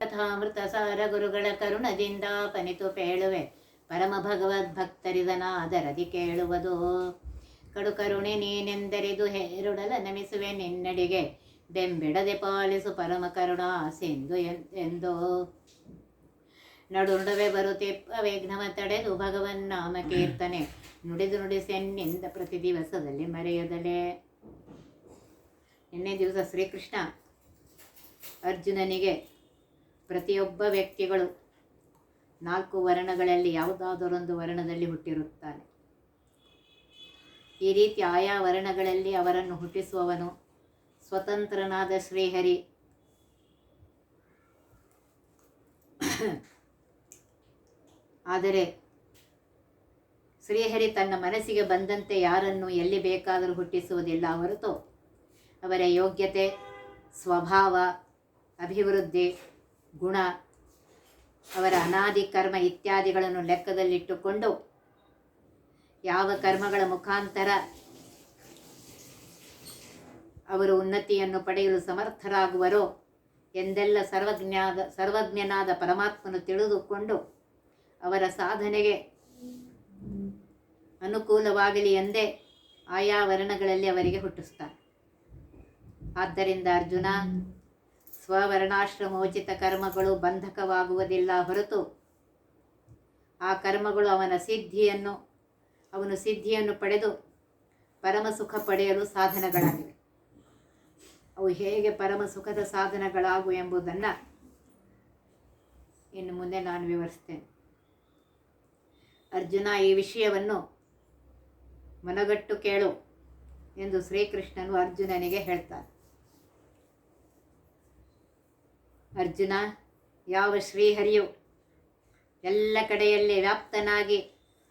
ಕಥಾಮೃತ ಸಾರ ಗುರುಗಳ ಕರುಣದಿಂದ ಪನಿತು ಪೇಳುವೆ. ಪರಮ ಭಗವದ್ ಭಕ್ತರಿದನ ಅದರದಿ ಕೇಳುವುದು. ಕಡು ಕರುಣೆ ನೀನೆಂದರಿದು ಹೇರುಡಲ ನಮಿಸುವೆ ನಿನ್ನಡಿಗೆ. ಬೆಂಬಿಡದೆ ಪಾಲಿಸು ಪರಮ ಕರುಣಾ ಸಿಂಧು ಎಂದೋ. ನಡು ನಡುವೆ ಬರುತ್ತಿಪ್ಪ ವಿಘ್ನವ ತಡೆದು ಭಗವನ್ ನಾಮ ಕೀರ್ತನೆ. ನುಡಿದು ನುಡಿಸೆನ್ನಿಂದ ಪ್ರತಿ ದಿವಸದಲ್ಲಿ ಮರೆಯದಲೇ. ನಿನ್ನೆ ದಿವಸ ಶ್ರೀಕೃಷ್ಣ ಅರ್ಜುನನಿಗೆ ಪ್ರತಿಯೊಬ್ಬ ವ್ಯಕ್ತಿಗಳು ನಾಲ್ಕು ವರ್ಣಗಳಲ್ಲಿ ಯಾವುದಾದರೊಂದು ವರ್ಣದಲ್ಲಿ ಹುಟ್ಟಿರುತ್ತಾನೆ ಈ ರೀತಿ ಆಯಾ ವರ್ಣಗಳಲ್ಲಿ ಅವರನ್ನು ಹುಟ್ಟಿಸುವವನು ಸ್ವತಂತ್ರನಾದ ಶ್ರೀಹರಿ. ಆದರೆ ಶ್ರೀಹರಿ ತನ್ನ ಮನಸ್ಸಿಗೆ ಬಂದಂತೆ ಯಾರನ್ನು ಎಲ್ಲಿ ಬೇಕಾದರೂ ಹುಟ್ಟಿಸುವುದಿಲ್ಲ. ಹೊರತು ಅವರ ಯೋಗ್ಯತೆ, ಸ್ವಭಾವ, ಅಭಿವೃದ್ಧಿ ಗುಣ. ಅವರ ಅನಾದಿ ಕರ್ಮ ಇತ್ಯಾದಿಗಳನ್ನು ಲೆಕ್ಕದಲ್ಲಿಟ್ಟುಕೊಂಡು ಯಾವ ಕರ್ಮಗಳ ಮುಖಾಂತರ ಅವರು ಉನ್ನತಿಯನ್ನು ಪಡೆಯಲು ಸಮರ್ಥರಾಗುವರೋ ಎಂದೆಲ್ಲ ಸರ್ವಜ್ಞಾದ, ಸರ್ವಜ್ಞನಾದ ಪರಮಾತ್ಮನು ತಿಳಿದುಕೊಂಡು ಅವರ ಸಾಧನೆಗೆ ಅನುಕೂಲವಾಗಲಿ ಎಂದೇ ಆಯಾ ವರ್ಣಗಳಲ್ಲಿ ಅವರಿಗೆ ಹುಟ್ಟಿಸ್ತಾನೆ. ಆದ್ದರಿಂದ ಅರ್ಜುನ ಸ್ವವರ್ಣಾಶ್ರಮೋಚಿತ ಕರ್ಮಗಳು ಬಂಧಕವಾಗುವುದಿಲ್ಲ ಹೊರತು ಆ ಕರ್ಮಗಳು ಅವನ ಸಿದ್ಧಿಯನ್ನು, ಅವನು ಸಿದ್ಧಿಯನ್ನು ಪಡೆದು ಪರಮಸುಖ ಪಡೆಯಲು ಸಾಧನಗಳಾಗಿವೆ. ಅವು ಹೇಗೆ ಪರಮಸುಖದ ಸಾಧನಗಳಾಗು ಎಂಬುದನ್ನು ಇನ್ನು ಮುಂದೆ ನಾನು ವಿವರಿಸ್ತೇನೆ. ಅರ್ಜುನ ಈ ವಿಷಯವನ್ನು ಮನಗಟ್ಟು ಕೇಳು ಎಂದು ಶ್ರೀಕೃಷ್ಣನು ಅರ್ಜುನನಿಗೆ ಹೇಳ್ತಾನೆ. ಅರ್ಜುನ, ಯಾವ ಶ್ರೀಹರಿಯು ಎಲ್ಲ ಕಡೆಯಲ್ಲಿ ವ್ಯಾಪ್ತನಾಗಿ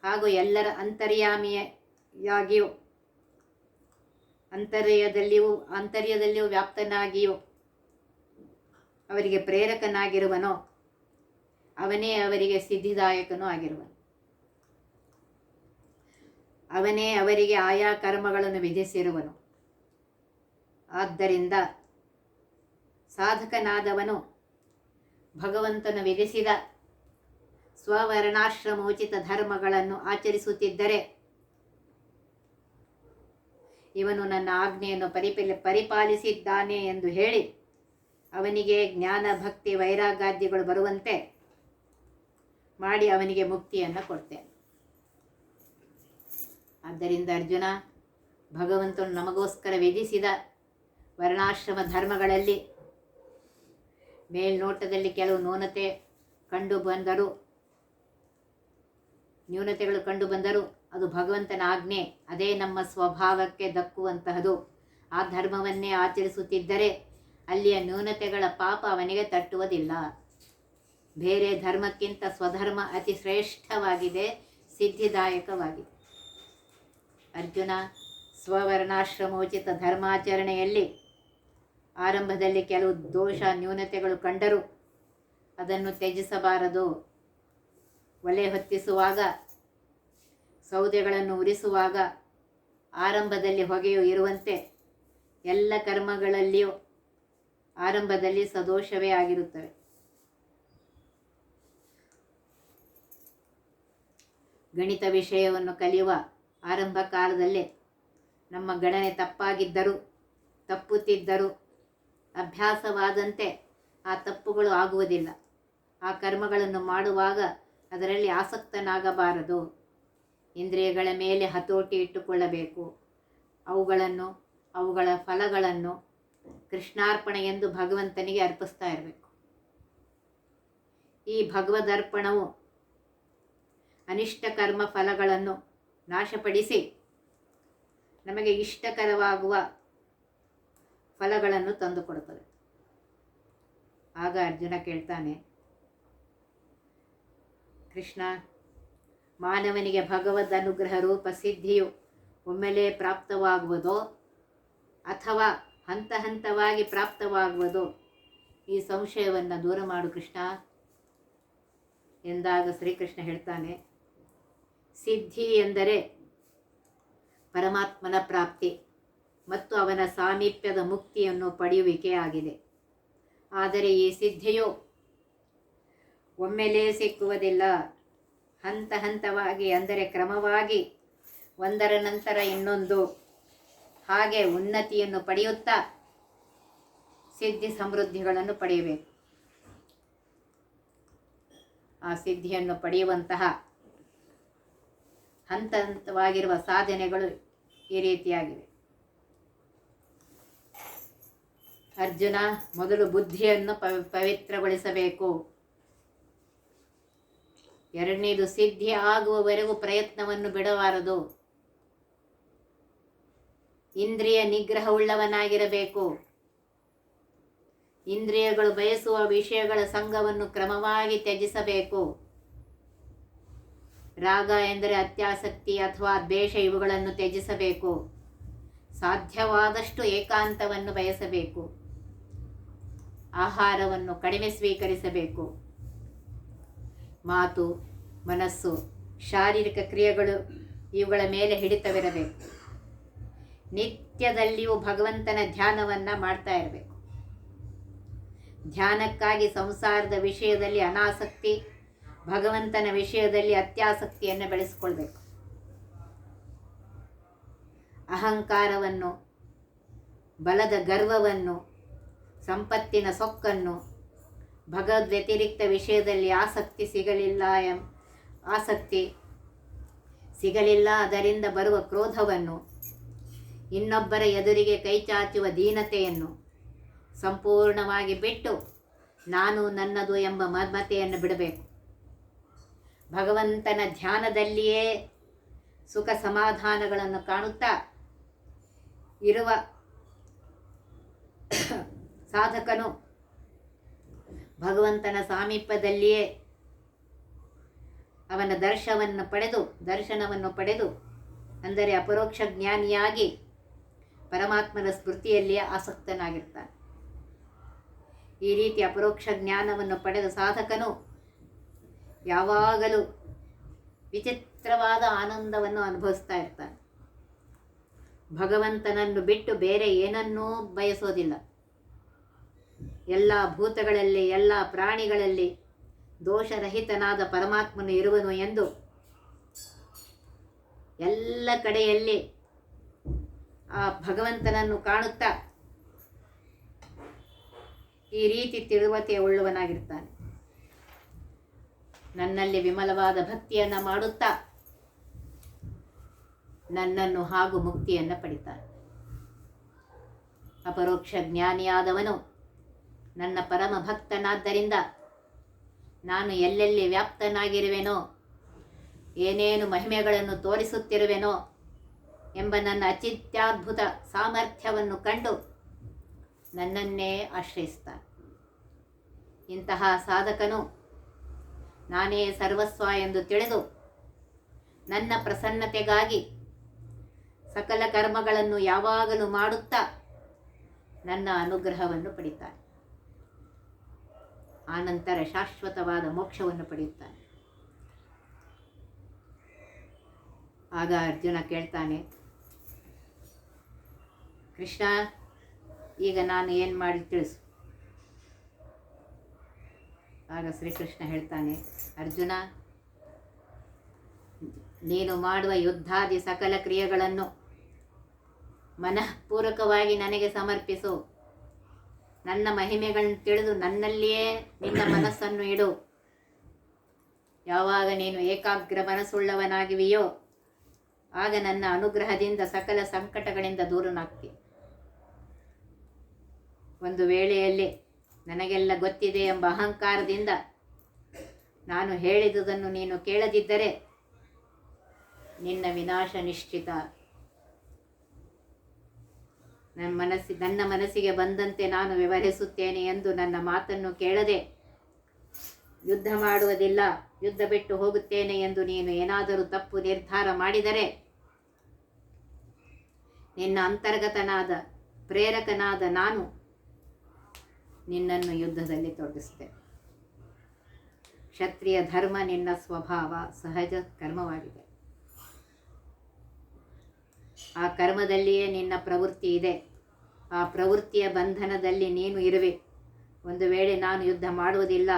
ಹಾಗೂ ಎಲ್ಲರ ಅಂತರ್ಯಾಮಿಯಾಗಿಯೂ, ಅಂತರ್ಯದಲ್ಲಿಯೂ ಅಂತರ್ಯದಲ್ಲಿಯೂ ವ್ಯಾಪ್ತನಾಗಿಯೂ ಅವರಿಗೆ ಪ್ರೇರಕನಾಗಿರುವನೋ, ಅವನೇ ಅವರಿಗೆ ಸಿದ್ಧಿದಾಯಕನೂ ಆಗಿರುವನು. ಅವನೇ ಅವರಿಗೆ ಆಯಾ ಕರ್ಮಗಳನ್ನು ವಿಧಿಸಿರುವನು. ಆದ್ದರಿಂದ ಸಾಧಕನಾದವನು ಭಗವಂತನು ವಿಧಿಸಿದ ಸ್ವವರ್ಣಾಶ್ರಮೋಚಿತ ಧರ್ಮಗಳನ್ನು ಆಚರಿಸುತ್ತಿದ್ದರೆ ಇವನು ನನ್ನ ಆಜ್ಞೆಯನ್ನು ಪರಿಪಿಲ, ಪರಿಪಾಲಿಸಿದ್ದಾನೆ ಎಂದು ಹೇಳಿ ಅವನಿಗೆ ಜ್ಞಾನ, ಭಕ್ತಿ ವೈರಾಗಾದ್ಯಗಳು ಬರುವಂತೆ ಮಾಡಿ ಅವನಿಗೆ ಮುಕ್ತಿಯನ್ನು ಕೊಡ್ತೇನೆ. ಆದ್ದರಿಂದ ಅರ್ಜುನ ಭಗವಂತನು ನಮಗೋಸ್ಕರ ವಿಧಿಸಿದ ವರ್ಣಾಶ್ರಮ ಧರ್ಮಗಳಲ್ಲಿ ಮೇಲ್ನೋಟದಲ್ಲಿ ಕೆಲವು ನ್ಯೂನತೆ ಕಂಡು ಬಂದರು. ನ್ಯೂನತೆಗಳು ಕಂಡು ಬಂದರು. ಅದು ಭಗವಂತನ ಆಜ್ಞೆ. ಅದೇ ನಮ್ಮ ಸ್ವಭಾವಕ್ಕೆ ದಕ್ಕುವಂತಹದು. ಆ ಧರ್ಮವನ್ನೇ ಆಚರಿಸುತ್ತಿದ್ದರೆ ಅಲ್ಲಿಯ ನ್ಯೂನತೆಗಳ ಪಾಪ ಅವನಿಗೆ ತಟ್ಟುವುದಿಲ್ಲ. ಬೇರೆ ಧರ್ಮಕ್ಕಿಂತ ಸ್ವಧರ್ಮ ಅತಿ ಶ್ರೇಷ್ಠವಾಗಿದೆ, ಸಿದ್ಧಿದಾಯಕವಾಗಿದೆ. ಅರ್ಜುನ ಸ್ವವರ್ಣಾಶ್ರಮೋಚಿತ ಧರ್ಮಾಚರಣೆಯಲ್ಲಿ ಆರಂಭದಲ್ಲಿ ಕೆಲವು ದೋಷ ನ್ಯೂನತೆಗಳು ಕಂಡರೂ. ಅದನ್ನು ತ್ಯಜಿಸಬಾರದು. ಒಲೆ ಹೊತ್ತಿಸುವಾಗ, ಸೌದೆಗಳನ್ನು ಉರಿಸುವಾಗ, ಆರಂಭದಲ್ಲಿ ಹೊಗೆಯು ಇರುವಂತೆ ಎಲ್ಲ ಕರ್ಮಗಳಲ್ಲಿಯೂ ಆರಂಭದಲ್ಲಿ ಸದೋಷವೇ ಆಗಿರುತ್ತವೆ. ಗಣಿತ ವಿಷಯವನ್ನು ಕಲಿಯುವ ಆರಂಭ ಕಾಲದಲ್ಲೇ ನಮ್ಮ ಗಣನೆ ತಪ್ಪಾಗಿದ್ದರೂ, ತಪ್ಪುತ್ತಿದ್ದರೂ ಅಭ್ಯಾಸವಾದಂತೆ ಆ ತಪ್ಪುಗಳು ಆಗುವುದಿಲ್ಲ. ಆ ಕರ್ಮಗಳನ್ನು ಮಾಡುವಾಗ ಅದರಲ್ಲಿ ಆಸಕ್ತನಾಗಬಾರದು. ಇಂದ್ರಿಯಗಳ ಮೇಲೆ ಹತೋಟಿ ಇಟ್ಟುಕೊಳ್ಳಬೇಕು. ಅವುಗಳನ್ನು, ಅವುಗಳ ಫಲಗಳನ್ನು ಕೃಷ್ಣಾರ್ಪಣೆ ಎಂದು ಭಗವಂತನಿಗೆ ಅರ್ಪಿಸ್ತಾ ಇರಬೇಕು. ಈ ಭಗವದರ್ಪಣವು ಅನಿಷ್ಟ ಕರ್ಮ ಫಲಗಳನ್ನು ನಾಶಪಡಿಸಿ ನಮಗೆ ಇಷ್ಟಕರವಾಗುವ ಫಲಗಳನ್ನು ತಂದುಕೊಡುತ್ತದೆ ಆಗ ಅರ್ಜುನ ಕೇಳ್ತಾನೆ, ಕೃಷ್ಣ, ಮಾನವನಿಗೆ ಭಗವದ್ ಅನುಗ್ರಹ ರೂಪ ಸಿದ್ಧಿಯು ಒಮ್ಮೆಲೇ ಪ್ರಾಪ್ತವಾಗುವುದೋ ಅಥವಾ ಹಂತ ಹಂತವಾಗಿ ಪ್ರಾಪ್ತವಾಗುವುದೋ ಈ ಸಂಶಯವನ್ನು ದೂರ ಮಾಡು ಕೃಷ್ಣ ಎಂದಾಗ ಶ್ರೀಕೃಷ್ಣ ಹೇಳ್ತಾನೆ, ಸಿದ್ಧಿ ಎಂದರೆ ಪರಮಾತ್ಮನ ಪ್ರಾಪ್ತಿ. ಮತ್ತು ಅವನ ಸಾಮೀಪ್ಯದ ಮುಕ್ತಿಯನ್ನು ಪಡೆಯುವಿಕೆ ಆಗಿದೆ ಆದರೆ ಈ ಸಿದ್ಧಿಯು ಒಮ್ಮೆಲೇ ಸಿಕ್ಕುವುದಿಲ್ಲ. ಹಂತ ಹಂತವಾಗಿ, ಅಂದರೆ ಕ್ರಮವಾಗಿ ಒಂದರ ನಂತರ ಇನ್ನೊಂದು ಹಾಗೆ ಉನ್ನತಿಯನ್ನು ಪಡೆಯುತ್ತಾ ಸಿದ್ಧಿ ಸಮೃದ್ಧಿಗಳನ್ನು ಪಡೆಯಬೇಕು. ಆ ಸಿದ್ಧಿಯನ್ನು ಪಡೆಯುವಂತಹ ಹಂತ ಹಂತವಾಗಿರುವ ಸಾಧನೆಗಳು ಈ ರೀತಿಯಾಗಿವೆ. ಅರ್ಜುನ ಮೊದಲು ಬುದ್ಧಿಯನ್ನು ಪವಿ ಪವಿತ್ರಗೊಳಿಸಬೇಕು. ಎರಡನೇದು, ಸಿದ್ಧಿ ಆಗುವವರೆಗೂ ಪ್ರಯತ್ನವನ್ನು ಬಿಡಬಾರದು. ಇಂದ್ರಿಯ ನಿಗ್ರಹವುಳ್ಳವನಾಗಿರಬೇಕು. ಇಂದ್ರಿಯಗಳು ಬಯಸುವ ವಿಷಯಗಳ ಸಂಘವನ್ನು ಕ್ರಮವಾಗಿ ತ್ಯಜಿಸಬೇಕು. ರಾಗ ಎಂದರೆ ಅತ್ಯಾಸಕ್ತಿ ಅಥವಾ ದ್ವೇಷ, ಇವುಗಳನ್ನು ತ್ಯಜಿಸಬೇಕು. ಸಾಧ್ಯವಾದಷ್ಟು ಏಕಾಂತವನ್ನು ಬಯಸಬೇಕು. ಆಹಾರವನ್ನು ಕಡಿಮೆ ಸ್ವೀಕರಿಸಬೇಕು. ಮಾತು, ಮನಸ್ಸು, ಶಾರೀರಿಕ ಕ್ರಿಯೆಗಳು ಇವುಗಳ ಮೇಲೆ ಹಿಡಿತವಿರಬೇಕು. ನಿತ್ಯದಲ್ಲಿಯೂ ಭಗವಂತನ ಧ್ಯಾನವನ್ನು ಮಾಡ್ತಾ ಇರಬೇಕು. ಧ್ಯಾನಕ್ಕಾಗಿ ಸಂಸಾರದ ವಿಷಯದಲ್ಲಿ ಅನಾಸಕ್ತಿ, ಭಗವಂತನ ವಿಷಯದಲ್ಲಿ ಅತ್ಯಾಸಕ್ತಿಯನ್ನು ಬೆಳೆಸಿಕೊಳ್ಬೇಕು. ಅಹಂಕಾರವನ್ನು, ಬಲದ ಗರ್ವವನ್ನು ಸಂಪತ್ತಿನ ಸೊಕ್ಕನ್ನು ಭಗವದ್ ವ್ಯತಿರಿಕ್ತ ವಿಷಯದಲ್ಲಿ ಆಸಕ್ತಿ ಸಿಗಲಿಲ್ಲ ಎಂ, ಆಸಕ್ತಿ ಸಿಗಲಿಲ್ಲ. ಅದರಿಂದ ಬರುವ ಕ್ರೋಧವನ್ನು ಇನ್ನೊಬ್ಬರ ಎದುರಿಗೆ ಕೈಚಾಚುವ ದೀನತೆಯನ್ನು ಸಂಪೂರ್ಣವಾಗಿ ಬಿಟ್ಟು ನಾನು ನನ್ನದು ಎಂಬ ಮಮತೆಯನ್ನು ಬಿಡಬೇಕು. ಭಗವಂತನ ಧ್ಯಾನದಲ್ಲಿಯೇ ಸುಖ ಸಮಾಧಾನಗಳನ್ನು ಕಾಣುತ್ತಾ ಇರುವ ಸಾಧಕನು ಭಗವಂತನ ಸಾಮೀಪ್ಯದಲ್ಲಿಯೇ ಅವನ ದರ್ಶವನ್ನು ಪಡೆದು, ದರ್ಶನವನ್ನು ಪಡೆದು, ಅಂದರೆ ಅಪರೋಕ್ಷ ಜ್ಞಾನಿಯಾಗಿ ಪರಮಾತ್ಮನ ಸ್ಮೃತಿಯಲ್ಲಿಯೇ ಆಸಕ್ತನಾಗಿರ್ತಾನೆ. ಈ ರೀತಿ ಅಪರೋಕ್ಷ ಜ್ಞಾನವನ್ನು ಪಡೆದ ಸಾಧಕನು ಯಾವಾಗಲೂ ವಿಚಿತ್ರವಾದ ಆನಂದವನ್ನು ಅನುಭವಿಸ್ತಾ ಇರ್ತಾನೆ. ಭಗವಂತನನ್ನು ಬಿಟ್ಟು ಬೇರೆ ಏನನ್ನೂ ಬಯಸೋದಿಲ್ಲ. ಎಲ್ಲ ಭೂತಗಳಲ್ಲಿ, ಎಲ್ಲ ಪ್ರಾಣಿಗಳಲ್ಲಿ ದೋಷರಹಿತನಾದ ಪರಮಾತ್ಮನು ಇರುವನು ಎಂದು ಎಲ್ಲ ಕಡೆಯಲ್ಲಿ ಆ ಭಗವಂತನನ್ನು ಕಾಣುತ್ತಾ ಈ ರೀತಿ ತಿಳುವತೆ ಉಳ್ಳುವನಾಗಿರ್ತಾನೆ. ನನ್ನಲ್ಲಿ ವಿಮಲವಾದ ಭಕ್ತಿಯನ್ನು ಮಾಡುತ್ತಾ ನನ್ನನ್ನು ಹಾಗೂ ಮುಕ್ತಿಯನ್ನು ಪಡಿತಾನೆ. ಅಪರೋಕ್ಷ ಜ್ಞಾನಿಯಾದವನು ನನ್ನ ಪರಮ ಭಕ್ತನಾದ್ದರಿಂದ ನಾನು ಎಲ್ಲೆಲ್ಲಿ ವ್ಯಾಪ್ತನಾಗಿರುವೆನೋ, ಏನೇನು ಮಹಿಮೆಗಳನ್ನು ತೋರಿಸುತ್ತಿರುವೆನೋ ಎಂಬ ನನ್ನ ಅಚಿತ್ಯಾದ್ಭುತ ಸಾಮರ್ಥ್ಯವನ್ನು ಕಂಡು ನನ್ನನ್ನೇ ಆಶ್ರಯಿಸ್ತಾನೆ ಇಂತಹ ಸಾಧಕನು ನಾನೇ ಸರ್ವಸ್ವ ಎಂದು ತಿಳಿದು ನನ್ನ ಪ್ರಸನ್ನತೆಗಾಗಿ ಸಕಲ ಕರ್ಮಗಳನ್ನು ಯಾವಾಗಲೂ ಮಾಡುತ್ತಾ ನನ್ನ ಅನುಗ್ರಹವನ್ನು ಪಡಿತಾನೆ. ಆನಂತರ ಶಾಶ್ವತವಾದ ಮೋಕ್ಷವನ್ನು ಪಡೆಯುತ್ತಾನೆ. ಆಗ ಅರ್ಜುನ ಕೇಳ್ತಾನೆ, ಕೃಷ್ಣ, ಈಗ ನಾನು ಏನು ಮಾಡಿ ತಿಳಿಸು. ಆಗ ಶ್ರೀಕೃಷ್ಣ ಹೇಳ್ತಾನೆ, ಅರ್ಜುನ, ನೀನು ಮಾಡುವ ಯುದ್ಧಾದಿ ಸಕಲ ಕ್ರಿಯೆಗಳನ್ನು ಮನಃಪೂರ್ವಕವಾಗಿ ನನಗೆ ಸಮರ್ಪಿಸು. ನನ್ನ ಮಹಿಮೆಗಳನ್ನು ತಿಳಿದು ನನ್ನಲ್ಲಿಯೇ ನಿನ್ನ ಮನಸ್ಸನ್ನು ಇಡು. ಯಾವಾಗ ನೀನು ಏಕಾಗ್ರ ಮನಸ್ಸುಳ್ಳವನಾಗಿವೆಯೋ, ಆಗ ನನ್ನ ಅನುಗ್ರಹದಿಂದ ಸಕಲ ಸಂಕಟಗಳಿಂದ ದೂರನಾಗ್ತಿ. ಒಂದು ವೇಳೆಯಲ್ಲಿ ನನಗೆಲ್ಲ ಗೊತ್ತಿದೆ ಎಂಬ ಅಹಂಕಾರದಿಂದ ನಾನು ಹೇಳಿದುದನ್ನು ನೀನು ಕೇಳದಿದ್ದರೆ ನಿನ್ನ ವಿನಾಶ ನಿಶ್ಚಿತ. ನನ್ನ ಮನಸ್ಸಿ, ನನ್ನ ಮನಸ್ಸಿಗೆ ಬಂದಂತೆ ನಾನು ವ್ಯವಹರಿಸುತ್ತೇನೆ ಎಂದು ನನ್ನ ಮಾತನ್ನು ಕೇಳದೆ ಯುದ್ಧ ಮಾಡುವುದಿಲ್ಲ. ಯುದ್ಧ ಬಿಟ್ಟು ಹೋಗುತ್ತೇನೆ ಎಂದು ನೀನು ಏನಾದರೂ ತಪ್ಪು ನಿರ್ಧಾರ ಮಾಡಿದರೆ ನಿನ್ನ ಅಂತರ್ಗತನಾದ ಪ್ರೇರಕನಾದ ನಾನು ನಿನ್ನನ್ನು ಯುದ್ಧದಲ್ಲಿ ತೊಡಗಿಸಿದೆ ಕ್ಷತ್ರಿಯ ಧರ್ಮ ನಿನ್ನ ಸ್ವಭಾವ ಸಹಜ ಕರ್ಮವಾಗಿದೆ. ಆ ಕರ್ಮದಲ್ಲಿಯೇ ನಿನ್ನ ಪ್ರವೃತ್ತಿ ಇದೆ. ಆ ಪ್ರವೃತ್ತಿಯ ಬಂಧನದಲ್ಲಿ ನೀನು ಇರುವೆ. ಒಂದು ವೇಳೆ ನಾನು ಯುದ್ಧ ಮಾಡುವುದಿಲ್ಲ,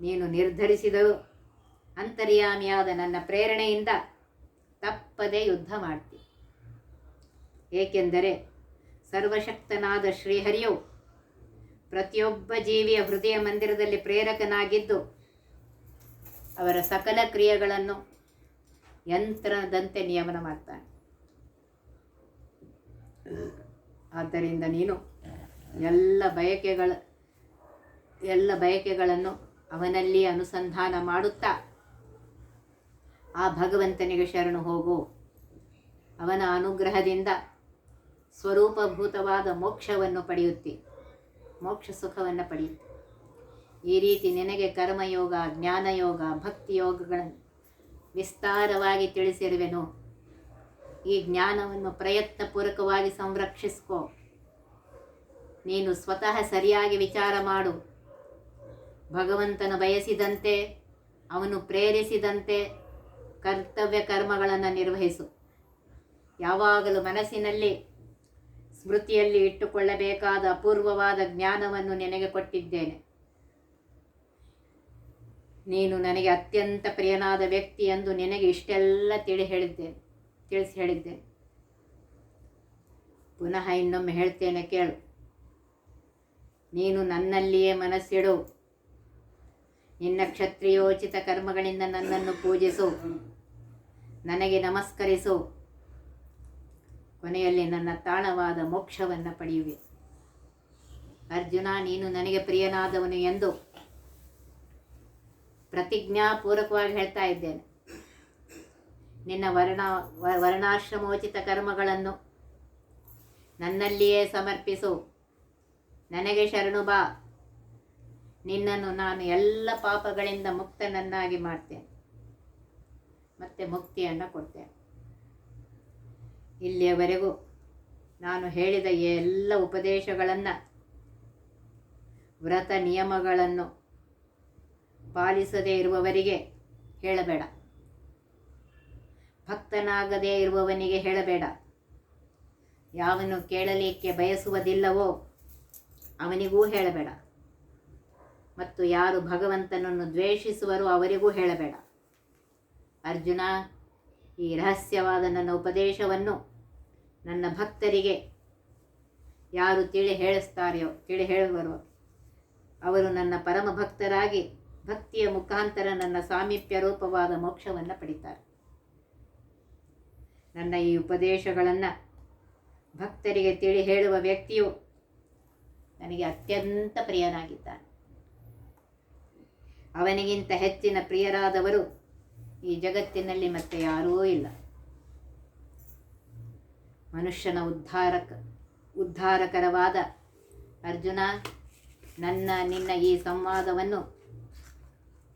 ನೀನು ನಿರ್ಧರಿಸಿದರೂ ಅಂತರ್ಯಾಮಿಯಾದ ನನ್ನ ಪ್ರೇರಣೆಯಿಂದ ತಪ್ಪದೆ ಯುದ್ಧ ಮಾಡ್ತಿ. ಏಕೆಂದರೆ ಸರ್ವಶಕ್ತನಾದ ಶ್ರೀಹರಿಯು ಪ್ರತಿಯೊಬ್ಬ ಜೀವಿಯ ಹೃದಯ ಮಂದಿರದಲ್ಲಿ ಪ್ರೇರಕನಾಗಿದ್ದು, ಅವರ ಸಕಲ ಕ್ರಿಯೆಗಳನ್ನು ಯಂತ್ರದಂತೆ ನಿಯಮನ ಮಾಡ್ತಾನೆ. ಆದ್ದರಿಂದ ನೀನು ಎಲ್ಲ ಬಯಕೆಗಳ, ಎಲ್ಲ ಬಯಕೆಗಳನ್ನು ಅವನಲ್ಲಿ ಅನುಸಂಧಾನ ಮಾಡುತ್ತಾ, ಆ ಭಗವಂತನಿಗೆ ಶರಣು ಹೋಗು. ಅವನ ಅನುಗ್ರಹದಿಂದ ಸ್ವರೂಪಭೂತವಾದ ಮೋಕ್ಷವನ್ನು ಪಡೆಯುತ್ತಿ, ಮೋಕ್ಷ ಸುಖವನ್ನು ಪಡೆಯುತ್ತಿ. ಈ ರೀತಿ ನಿನಗೆ ಕರ್ಮಯೋಗ, ಜ್ಞಾನಯೋಗ, ಭಕ್ತಿಯೋಗಗಳನ್ನು ವಿಸ್ತಾರವಾಗಿ ತಿಳಿಸಿರುವೆನು. ಈ ಜ್ಞಾನವನ್ನು ಪ್ರಯತ್ನಪೂರ್ವಕವಾಗಿ ಸಂರಕ್ಷಿಸ್ಕೋ. ನೀನು ಸ್ವತಃ ಸರಿಯಾಗಿ ವಿಚಾರ ಮಾಡು. ಭಗವಂತನು ಬಯಸಿದಂತೆ, ಅವನು ಪ್ರೇರಿಸಿದಂತೆ ಕರ್ತವ್ಯ ಕರ್ಮಗಳನ್ನು ನಿರ್ವಹಿಸು. ಯಾವಾಗಲೂ ಮನಸ್ಸಿನಲ್ಲಿ, ಸ್ಮೃತಿಯಲ್ಲಿ ಇಟ್ಟುಕೊಳ್ಳಬೇಕಾದ ಅಪೂರ್ವವಾದ ಜ್ಞಾನವನ್ನು ನಿನಗೆ ಕೊಟ್ಟಿದ್ದೇನೆ. ನೀನು ನನಗೆ ಅತ್ಯಂತ ಪ್ರಿಯನಾದ ವ್ಯಕ್ತಿ ಎಂದು ನಿನಗೆ ಇಷ್ಟೆಲ್ಲ ತಿಳಿ ಹೇಳಿದ್ದೇನೆ. ತಿಳಿಸಿ ಹೇಳಿದ್ದೆ. ಪುನಃ ಇನ್ನೊಮ್ಮೆ ಹೇಳ್ತೇನೆ ಕೇಳು. ನೀನು ನನ್ನಲ್ಲಿಯೇ ಮನಸ್ಸಿಡು. ನಿನ್ನ ಕ್ಷತ್ರಿಯೋಚಿತ ಕರ್ಮಗಳಿಂದ ನನ್ನನ್ನು ಪೂಜಿಸು. ನನಗೆ ನಮಸ್ಕರಿಸು. ಕೊನೆಯಲ್ಲಿ ನನ್ನ ತಾಣವಾದ ಮೋಕ್ಷವನ್ನು ಪಡೆಯುವೆ. ಅರ್ಜುನ, ನೀನು ನನಗೆ ಪ್ರಿಯನಾದವನು ಎಂದು ಪ್ರತಿಜ್ಞಾಪೂರ್ವಕವಾಗಿ ಹೇಳ್ತಾ ಇದ್ದೇನೆ. ನಿನ್ನ ವರ್ಣ ವರ್ಣಾಶ್ರಮೋಚಿತ ಕರ್ಮಗಳನ್ನು ನನ್ನಲ್ಲಿಯೇ ಸಮರ್ಪಿಸು. ನನಗೆ ಶರಣು ಬಾ. ನಿನ್ನನ್ನು ನಾನು ಎಲ್ಲ ಪಾಪಗಳಿಂದ ಮುಕ್ತನನ್ನಾಗಿ ಮಾಡ್ತೇನೆ. ಮತ್ತೆ ಮುಕ್ತಿಯನ್ನು ಕೊಡ್ತೇನೆ. ಇಲ್ಲಿಯವರೆಗೂ ನಾನು ಹೇಳಿದ ಎಲ್ಲ ಉಪದೇಶಗಳನ್ನು ವ್ರತ ನಿಯಮಗಳನ್ನು ಪಾಲಿಸದೇ ಇರುವವರಿಗೆ ಹೇಳಬೇಡ. ಭಕ್ತನಾಗದೇ ಇರುವವನಿಗೆ ಹೇಳಬೇಡ. ಯಾವನು ಕೇಳಲಿಕ್ಕೆ ಬಯಸುವುದಿಲ್ಲವೋ ಅವನಿಗೂ ಹೇಳಬೇಡ. ಮತ್ತು ಯಾರು ಭಗವಂತನನ್ನು ದ್ವೇಷಿಸುವರೋ ಅವರಿಗೂ ಹೇಳಬೇಡ. ಅರ್ಜುನ, ಈ ರಹಸ್ಯವಾದ ನನ್ನ ಉಪದೇಶವನ್ನು ನನ್ನ ಭಕ್ತರಿಗೆ ಯಾರು ತಿಳಿ ಹೇಳಿಸ್ತಾರೆಯೋ ತಿಳಿ ಹೇಳುವರೋ, ಅವರು ನನ್ನ ಪರಮ ಭಕ್ತರಾಗಿ ಭಕ್ತಿಯ ಮುಖಾಂತರ ನನ್ನ ಸಾಮೀಪ್ಯ ರೂಪವಾದ ಮೋಕ್ಷವನ್ನು ಪಡಿತಾರೆ. ನನ್ನ ಈ ಉಪದೇಶಗಳನ್ನು ಭಕ್ತರಿಗೆ ತಿಳಿ ಹೇಳುವ ವ್ಯಕ್ತಿಯು ನನಗೆ ಅತ್ಯಂತ ಪ್ರಿಯನಾಗಿದ್ದಾನೆ. ಅವನಿಗಿಂತ ಹೆಚ್ಚಿನ ಪ್ರಿಯರಾದವರು ಈ ಜಗತ್ತಿನಲ್ಲಿ ಮತ್ತೆ ಯಾರೂ ಇಲ್ಲ. ಮನುಷ್ಯನ ಉದ್ಧಾರಕ, ಉದ್ಧಾರಕರವಾದ ಅರ್ಜುನ ನನ್ನ, ನಿನ್ನ ಈ ಸಂವಾದವನ್ನು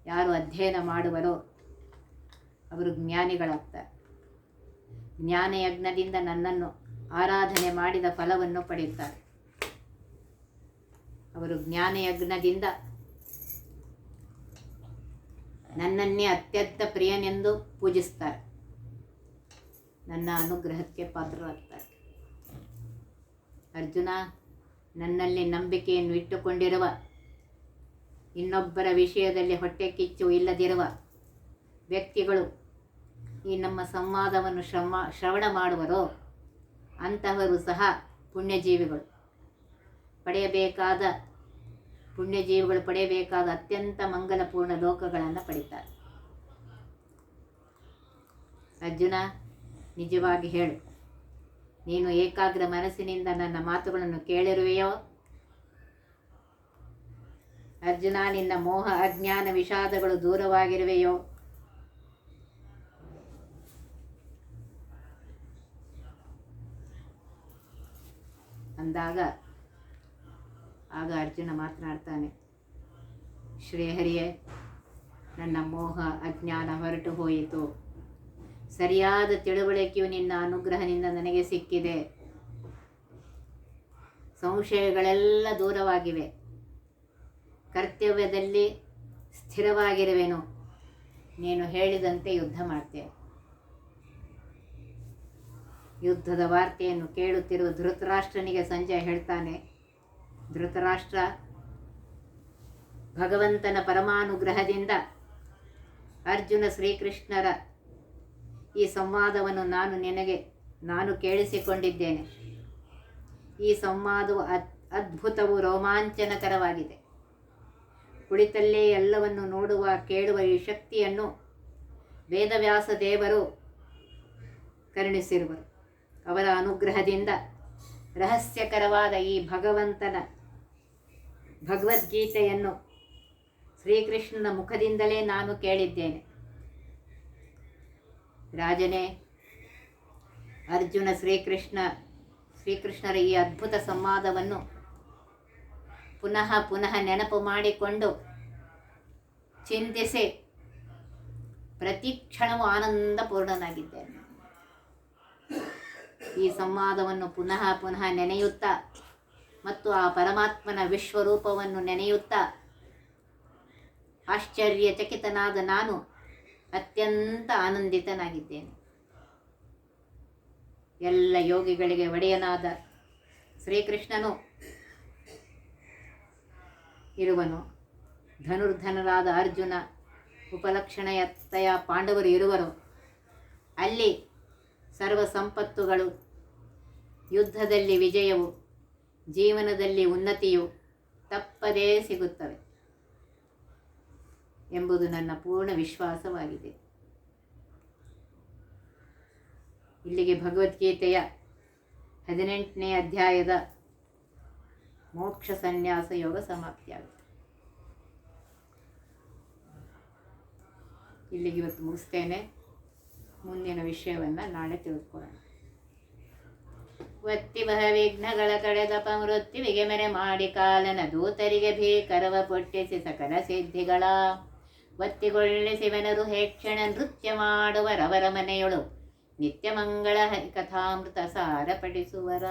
ಯಾರು ಅಧ್ಯಯನ ಮಾಡುವರೋ ಅವರು ಜ್ಞಾನಿಗಳಾಗ್ತಾರೆ. ಜ್ಞಾನಯಜ್ಞದಿಂದ ನನ್ನನ್ನು ಆರಾಧನೆ ಮಾಡಿದ ಫಲವನ್ನು ಪಡೆಯುತ್ತಾರೆ. ಅವರು ಜ್ಞಾನಯಜ್ಞದಿಂದ ನನ್ನನ್ನೇ ಅತ್ಯಂತ ಪ್ರಿಯನೆಂದು ಪೂಜಿಸ್ತಾರೆ. ನನ್ನ ಅನುಗ್ರಹಕ್ಕೆ ಪಾತ್ರರಾಗ್ತಾರೆ. ಅರ್ಜುನ ನನ್ನಲ್ಲಿ ನಂಬಿಕೆಯನ್ನು ಇಟ್ಟುಕೊಂಡಿರುವ ಇನ್ನೊಬ್ಬರ ವಿಷಯದಲ್ಲಿ ಹೊಟ್ಟೆ ಕಿಚ್ಚು ಇಲ್ಲದಿರುವ ವ್ಯಕ್ತಿಗಳು ಈ ನಮ್ಮ ಸಂವಾದವನ್ನು ಶ್ರಮ ಶ್ರವಣ ಮಾಡುವರೋ ಅಂತಹವರು ಸಹ ಪುಣ್ಯಜೀವಿಗಳು. ಪಡೆಯಬೇಕಾದ ಪುಣ್ಯಜೀವಿಗಳು ಪಡೆಯಬೇಕಾದ ಅತ್ಯಂತ ಮಂಗಲಪೂರ್ಣ ಲೋಕಗಳನ್ನು ಪಡಿತಾರೆ. ಅರ್ಜುನ, ನಿಜವಾಗಿ ಹೇಳು. ನೀನು ಏಕಾಗ್ರ ಮನಸ್ಸಿನಿಂದ ನನ್ನ ಮಾತುಗಳನ್ನು ಕೇಳಿರುವೆಯೋ? ಅರ್ಜುನ, ನಿನ್ನ ಮೋಹ ಅಜ್ಞಾನ ವಿಷಾದಗಳು ದೂರವಾಗಿರುವೆಯೋ? ಅಂದಾಗ ಆಗ ಅರ್ಜುನ ಮಾತನಾಡ್ತಾನೆ, ಶ್ರೀಹರಿಯೇ, ನನ್ನ ಮೋಹ ಅಜ್ಞಾನ ಹೊರಟು ಹೋಯಿತು. ಸರಿಯಾದ ತಿಳುವಳಿಕೆಯು ನಿನ್ನ ಅನುಗ್ರಹದಿಂದ ನನಗೆ ಸಿಕ್ಕಿದೆ. ಸಂಶಯಗಳೆಲ್ಲ ದೂರವಾಗಿವೆ. ಕರ್ತವ್ಯದಲ್ಲಿ ಸ್ಥಿರವಾಗಿರುವೆನು. ನೀನು ಹೇಳಿದಂತೆ ಯುದ್ಧ ಮಾಡ್ತೇನೆ. ಯುದ್ಧದ ವಾರ್ತೆಯನ್ನು ಕೇಳುತ್ತಿರುವ ಧೃತರಾಷ್ಟ್ರನಿಗೆ ಸಂಜಯ ಹೇಳ್ತಾನೆ, ಧೃತರಾಷ್ಟ್ರ, ಭಗವಂತನ ಪರಮಾನುಗ್ರಹದಿಂದ ಅರ್ಜುನ ಶ್ರೀಕೃಷ್ಣರ ಈ ಸಂವಾದವನ್ನು ನಾನು ನಿನಗೆ, ನಾನು ಕೇಳಿಸಿಕೊಂಡಿದ್ದೇನೆ. ಈ ಸಂವಾದವು ಅದ್, ಅದ್ಭುತವು ರೋಮಾಂಚನಕರವಾಗಿದೆ. ಕುಳಿತಲ್ಲೇ ಎಲ್ಲವನ್ನು ನೋಡುವ, ಕೇಳುವ ಈ ಶಕ್ತಿಯನ್ನು ವೇದವ್ಯಾಸ ದೇವರು ಕರುಣಿಸಿರುವರು. ಅವರ ಅನುಗ್ರಹದಿಂದ ರಹಸ್ಯಕರವಾದ ಈ ಭಗವಂತನ ಭಗವದ್ಗೀತೆಯನ್ನು ಶ್ರೀಕೃಷ್ಣನ ಮುಖದಿಂದಲೇ ನಾನು ಕೇಳಿದ್ದೇನೆ. ರಾಜನೇ, ಅರ್ಜುನ ಶ್ರೀಕೃಷ್ಣ, ಶ್ರೀಕೃಷ್ಣರ ಈ ಅದ್ಭುತ ಸಂವಾದವನ್ನು ಪುನಃ ಪುನಃ ನೆನಪು ಮಾಡಿಕೊಂಡು ಚಿಂತಿಸಿ ಪ್ರತಿ ಕ್ಷಣವೂ ಆನಂದಪೂರ್ಣನಾಗಿದ್ದೇನೆ. ಈ ಸಂವಾದವನ್ನು ಪುನಃ ಪುನಃ ನೆನೆಯುತ್ತಾ ಮತ್ತು ಆ ಪರಮಾತ್ಮನ ವಿಶ್ವರೂಪವನ್ನು ನೆನೆಯುತ್ತಾ ಆಶ್ಚರ್ಯಚಕಿತನಾದ ನಾನು ಅತ್ಯಂತ ಆನಂದಿತನಾಗಿದ್ದೇನೆ. ಎಲ್ಲ ಯೋಗಿಗಳಿಗೆ ಒಡೆಯನಾದ ಶ್ರೀಕೃಷ್ಣನು ಇರುವನು. ಧನುರ್ಧನರಾದ ಅರ್ಜುನ, ಉಪಲಕ್ಷಣೆಯತ್ತಯ ಪಾಂಡವರು ಇರುವರು. ಅಲ್ಲಿ ಸರ್ವ ಸಂಪತ್ತುಗಳು ಯುದ್ಧದಲ್ಲಿ ವಿಜಯವು, ಜೀವನದಲ್ಲಿ ಉನ್ನತಿಯು ತಪ್ಪದೇ ಸಿಗುತ್ತವೆ ಎಂಬುದು ನನ್ನ ಪೂರ್ಣ ವಿಶ್ವಾಸವಾಗಿದೆ. ಇಲ್ಲಿಗೆ ಭಗವದ್ಗೀತೆಯ ಹದಿನೆಂಟನೇ ಅಧ್ಯಾಯದ ಮೋಕ್ಷ ಸನ್ಯಾಸ ಯೋಗ ಸಮಾಪ್ತಿಯಾಗುತ್ತೆ. ಇಲ್ಲಿಗೆ ಇವತ್ತು ಮುಗಿಸ್ತೇನೆ. ಮುಂದಿನ ವಿಷಯವನ್ನು ನಾಳೆ ತಿಳಿದುಕೊಳ್ಳೋಣ. ಒತ್ತಿ ಬಹ ವಿಘ್ನಗಳ ಕಡೆದಪ ಮೃತ್ಯುವಿಗೆ ಮೆರೆ ಮಾಡಿ ಕಾಲನ ದೂತರಿಗೆ ಭೀಕರವ ಪೊಟ್ಟಿಸಿ ಸಕಲ ಸಿದ್ಧಿಗಳ. ಒತ್ತಿಗೊಳ್ಳಿಸಿವೆನರು ಹೇಕ್ಷಣ ನೃತ್ಯ ಮಾಡುವರವರ ಮನೆಯೊಳು. ನಿತ್ಯ ಮಂಗಳ ಹರಿಕಥಾಮೃತ ಸಾರ ಪಡಿಸುವರ